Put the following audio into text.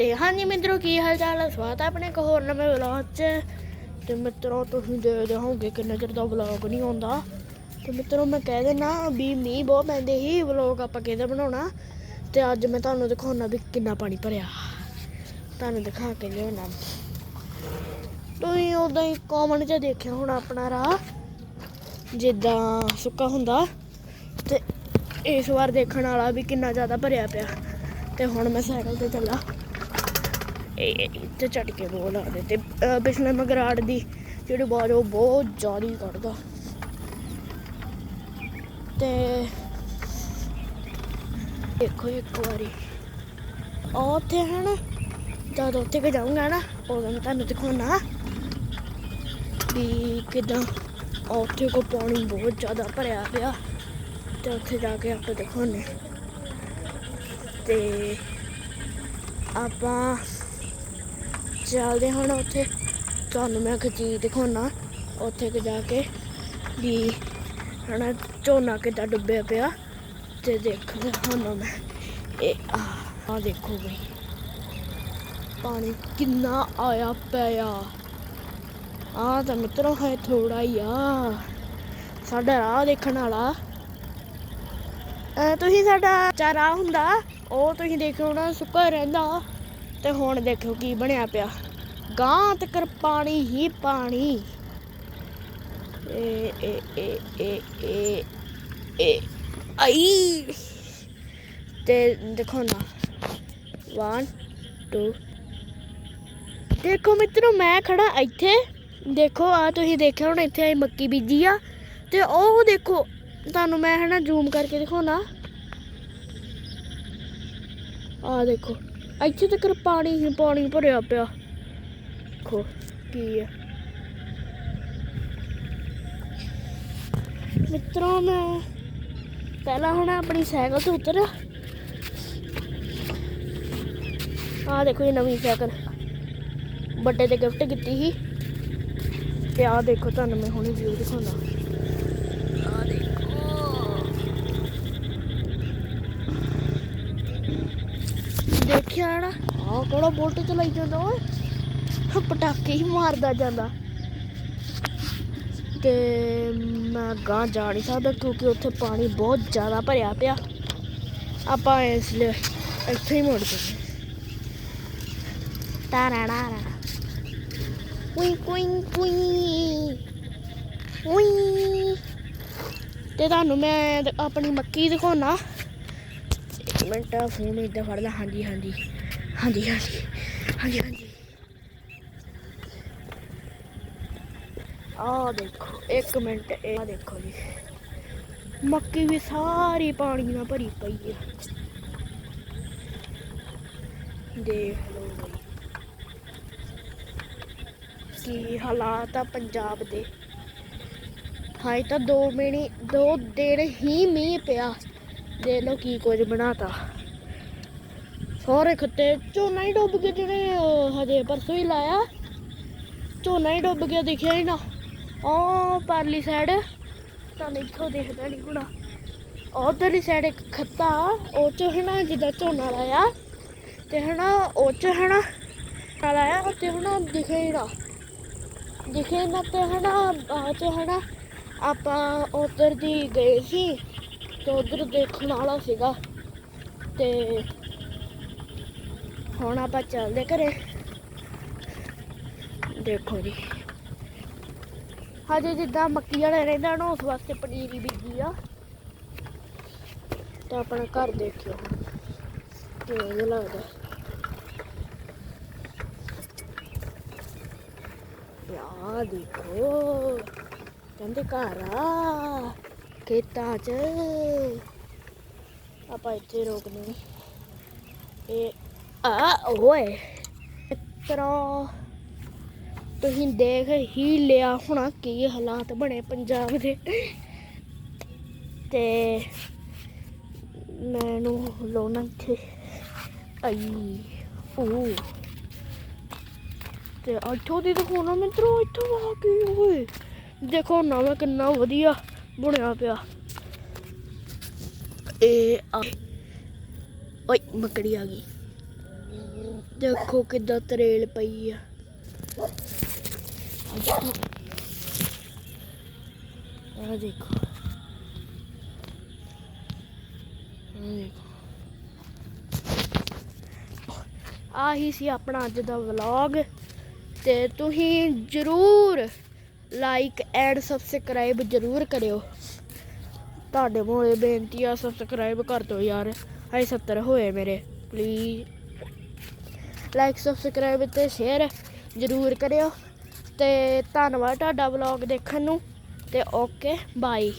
ਤੇ ਹਾਂਜੀ ਮਿੱਤਰੋ, ਕੀ ਹਾਲ ਚਾਲ ਹੈ ਸਵਾਗਤ ਹੈ ਆਪਣੇ ਇੱਕ ਹੋਰ ਨਵੇਂ ਵਲੌਗ 'ਚ। ਤੇ ਮਿੱਤਰੋ, ਤੁਸੀਂ ਦੇਖਦੇ ਹੋਗੇ ਕਿੰਨਾ ਚਿਰ ਦਾ ਵਲੌਗ ਨਹੀਂ ਆਉਂਦਾ। ਤੇ ਮਿੱਤਰੋ, ਮੈਂ ਕਹਿ ਦੇਣਾ ਵੀ ਮੀਂਹ ਬਹੁਤ ਪੈਂਦੇ ਹੀ ਵਲੌਗ ਆਪਾਂ ਕਿਹਦਾ ਬਣਾਉਣਾ? ਤੇ ਅੱਜ ਮੈਂ ਤੁਹਾਨੂੰ ਦਿਖਾਉਣਾ ਵੀ ਕਿੰਨਾ ਪਾਣੀ ਭਰਿਆ। ਤੁਹਾਨੂੰ ਦਿਖਾ ਕੇ ਲਿਆਉਣਾ। ਤੁਸੀਂ ਉਦਾਂ ਹੀ ਕਾਮਨ 'ਚ ਦੇਖਿਆ ਹੁਣ ਆਪਣਾ ਰਾਹ, ਜਿੱਦਾਂ ਸੁੱਕਾ ਹੁੰਦਾ। ਤੇ ਇਸ ਵਾਰ ਦੇਖਣ ਵਾਲਾ ਵੀ ਕਿੰਨਾ ਜ਼ਿਆਦਾ ਭਰਿਆ ਪਿਆ। ਤੇ ਹੁਣ ਮੈਂ ਸਾਈਕਲ ਤੇ ਚੱਲਾ। ਇੱਥੇ ਚੜ ਕੇ ਬੋਲ ਆਦੇ ਤੇ ਪਿਛਲੇ ਮਗਰਾੜ ਦੀ ਜਿਹੜੀ ਬਾਜ ਉਹ ਬਹੁਤ ਜ਼ਿਆਦਾ ਕੱਢਦਾ। ਤੇ ਦੇਖੋ ਇੱਕ ਵਾਰੀ। ਉਹ ਉੱਥੇ ਨਾ, ਜਦ ਉੱਥੇ ਕੇ ਜਾਊਂਗਾ ਨਾ, ਉਦੋਂ ਮੈਂ ਤੁਹਾਨੂੰ ਦਿਖਾਉਣਾ ਵੀ ਕਿਦਾਂ ਉੱਥੇ ਕੋ ਪਾਣੀ ਬਹੁਤ ਜ਼ਿਆਦਾ ਭਰਿਆ ਪਿਆ, ਤੇ ਉੱਥੇ ਜਾ ਕੇ ਆਪਾਂ ਦਿਖਾਉਣੇ ਤੇ ਆਪਾਂ ਚੱਲਦੇ ਹੁਣ ਉੱਥੇ। ਤੁਹਾਨੂੰ ਮੈਂ ਇੱਕ ਦਿਖਾਉਣਾ ਉੱਥੇ ਕਿ ਜਾ ਕੇ ਵੀ ਹਨਾ, ਝੋਨਾ ਕਿੱਦਾਂ ਡੁੱਬਿਆ ਪਿਆ। ਤੇ ਦੇਖਦੇ ਹੁਣ ਮੈਂ ਇਹ ਆ ਦੇਖੋ ਬਈ। ਪਾਣੀ ਕਿੰਨਾ ਆਇਆ ਪਿਆ। ਆ ਤਾਂ ਮਿੱਤਰੋ ਹੈ ਥੋੜਾ ਹੀ ਆ। ਸਾਡਾ ਰਾਹ ਦੇਖਣ ਵਾਲਾ। ਤੁਸੀਂ ਸਾਡਾ ਚਾਰਾ ਹੁੰਦਾ, ਉਹ ਤੁਸੀਂ ਦੇਖੋ ਨਾ, ਸੁੱਕਾ ਰਹਿੰਦਾ। ਤੇ ਹੁਣ ਦੇਖੋ ਕੀ ਬਣਿਆ ਪਿਆ। ਗਾਂ ਤੱਕ ਪਾਣੀ ਹੀ ਪਾਣੀ। ਏ ਏ ਏ ਏ ਏ ਏ, ਆਈ। ਤੇ ਦੇਖੋ ਨਾ। 1 2 ਦੇਖੋ ਮਿੱਤਰੋ, ਮੈਂ ਖੜਾ ਇੱਥੇ। ਦੇਖੋ ਆ ਤੁਸੀਂ ਦੇਖਿਆ ਹੁਣ, ਇੱਥੇ ਆਈ ਮੱਕੀ ਬੀਜੀ ਆ। ਤੇ ਉਹ ਦੇਖੋ, ਤੁਹਾਨੂੰ ਮੈਂ ਹਨਾ ਜ਼ੂਮ ਕਰਕੇ ਦਿਖਾਉਣਾ। ਆ ਦੇਖੋ। ਇੱਥੇ ਤੱਕ ਪਾਣੀ ਹੀ ਪਾਣੀ ਭਰਿਆ ਪਿਆ। ਦੇਖੋ ਕੀ ਹੈ ਮਿੱਤਰੋ, ਮੈਂ ਪਹਿਲਾਂ ਹੁਣ ਆਪਣੀ ਸਾਈਕਲ ਤੋਂ ਉਤਰ। ਆ ਦੇਖੋ ਇਹ ਨਵੀਂ ਸਾਈਕਲ। ਵੱਡੇ ਤੇ ਗਿਫਟ ਕੀਤੀ ਸੀ। ਤੇ ਆ ਦੇਖੋ ਤੁਹਾਨੂੰ ਮੈਂ ਹੁਣੇ ਵੀਡੀਓ ਦਿਖਾਉਂਦਾ। ਦੇਖਿਆ ਨਾ ਆ ਕੋੜਾ ਚਲਾਈ ਜਾਂਦਾ ਓਏ। ਪਟਾਕੇ ਹੀ ਮਾਰਦਾ ਜਾਂਦਾ। ਤੇ ਮੈਂ ਗਾਂ ਜਾ ਨਹੀਂ ਸਕਦਾ ਕਿਉਂਕਿ ਉੱਥੇ ਪਾਣੀ ਬਹੁਤ ਜ਼ਿਆਦਾ ਭਰਿਆ ਪਿਆ। ਆਪਾਂ ਇਸ ਲਈ ਇੱਥੇ ਹੀ ਮੁੜ ਜਾਂਦੇ ਤਾਰਾੜਾ ਕੁਈ ਕੁਈ ਕੁਈ ਉਈ। ਤੇ ਤੁਹਾਨੂੰ ਮੈਂ ਆਪਣੀ ਮੱਕੀ ਦਿਖਾਉਣਾ। ਮਿੰਟ ਫੋਨ ਇੱਦਾਂ ਫੜ ਲਾ ਹਾਂਜੀ ਹਾਂਜੀ। ਹਾਂਜੀ ਹਾਂਜੀ। ਹਾਂਜੀ ਹਾਂਜੀ। ਆ ਦੇਖੋ, ਇੱਕ ਮਿੰਟ, ਇਹ ਆਹ ਦੇਖੋ ਜੀ। ਮੱਕੀ ਵੀ ਸਾਰੀ ਪਾਣੀ ਨਾਲ ਭਰੀ ਪਈ ਹੈ ਦੇਖ ਲਓ ਬਈ ਕੀ ਹਾਲਾਤ ਆ ਪੰਜਾਬ ਦੇ। ਹਾਏ ਤਾਂ 2 ਮਹੀਨੇ 2 ਦਿਨ ਹੀ ਮੀਂਹ ਪਿਆ। ਦੇਖ ਲਓ ਕੀ ਕੁਝ ਬਣਾਤਾ। ਸਾਰੇ ਖੱਤੇ ਝੋਨਾ ਹੀ ਡੁੱਬ ਗਿਆ ਜਿਹੜੇ ਹਜੇ ਪਰਸੋਂ ਹੀ ਲਾਇਆ। ਝੋਨਾ ਹੀ ਡੁੱਬ ਗਿਆ, ਦਿਖਿਆ ਹੀ ਨਾ। ਉਹ ਪਰਲੀ ਸਾਈਡ ਤੁਹਾਨੂੰ ਇੱਥੋਂ ਦਿਖਦਾ ਨਹੀਂ ਹੋਣਾ। ਉਧਰਲੀ ਸਾਈਡ ਇੱਕ ਖੱਤਾ, ਉਹ ਚ ਹਨਾ ਜਿੱਦਾਂ ਝੋਨਾ ਲਾਇਆ ਤੇ ਹਨਾ ਉਹ ਚ ਹਨਾ ਲਾਇਆ ਤੇ ਹਨਾ ਦਿਖੇ ਹੀ ਨਾ। ਦਿਖੇ ਨਾ ਤੇ ਹਨਾ ਬਾਅਦ ਚ ਹਨਾ ਆਪਾਂ ਉਧਰ ਦੀ ਗਏ ਸੀ। ਤੇ ਉਧਰ ਦੇਖਣ ਵਾਲਾ ਸੀਗਾ। ਤੇ ਹੁਣ ਆਪਾਂ ਚੱਲਦੇ ਘਰੇ। ਦੇਖੋ ਜੀ। ਹਜੇ ਜਿੱਦਾਂ ਮੱਕੀ ਵਾਲੇ ਰਹਿੰਦਾ ਨਾ, ਉਸ ਵਾਸਤੇ ਪਨੀਰੀ ਬੀਜੀ ਆ। ਤੇ ਆਪਣਾ ਘਰ ਦੇਖਿਓ। ਕਿਵੇਂ ਲੱਗਦਾ। ਯਾ ਦੇਖੋ, ਕਹਿੰਦੇ ਘਰ ਆ। ਖੇਤਾਂ 'ਚ। ਆਪਾਂ ਇੱਥੇ ਰੋਕਦੇ ਨੇ ਇਹ ਆ, ਓਏ ਤਰ੍ਹਾਂ ਤੁਸੀਂ ਦੇਖ ਹੀ ਲਿਆ ਹੋਣਾ ਕੀ ਹਾਲਾਤ ਬਣੇ ਪੰਜਾਬ ਦੇ। ਤੇ ਮੈਨੂੰ ਲੋਨਾ ਇੱਥੇ। ਆਈ ਉਹ ਤੇ ਇੱਥੋਂ ਦੀ ਦਿਖਾਉਣਾ ਮਿੱਤਰੋ, ਇੱਥੋਂ ਆ ਕੇ, ਓਏ। ਦੇਖੋ ਨਵਾਂ ਕਿੰਨਾ ਵਧੀਆ ਬਣਿਆ ਪਿਆ। ਇਹ ਓਏ, ਮੱਕੜੀ ਆ ਗਈ। ਦੇਖੋ ਕਿੱਦਾਂ ਤਰੇਲ ਪਈ ਆ। ਆ ਦੇਖੋ। ਆਹੀ ਸੀ ਆਪਣਾ ਅੱਜ ਦਾ ਵਲੌਗ ਤੇ ਤੁਸੀਂ ਜਰੂਰ ਲਾਈਕ ਐਂਡ ਸਬਸਕ੍ਰਾਈਬ ਜਰੂਰ ਕਰਿਓ। ਤੁਹਾਡੇ ਮੋਲੇ ਬੇਨਤੀ ਆ ਸਬਸਕ੍ਰਾਈਬ ਕਰ ਦਿਓ ਯਾਰ। ਹਾਈ 70 ਹੋਏ ਮੇਰੇ। ਪਲੀਜ਼ ਲਾਈਕ ਸਬਸਕ੍ਰਾਈਬ ਤੇ ਸ਼ੇਅਰ ਜਰੂਰ ਕਰਿਓ। ਤੇ ਧੰਨਵਾਦ ਤੁਹਾਡਾ ਵਲੌਗ ਦੇਖਣ ਨੂੰ। ਤੇ ਓਕੇ ਬਾਈ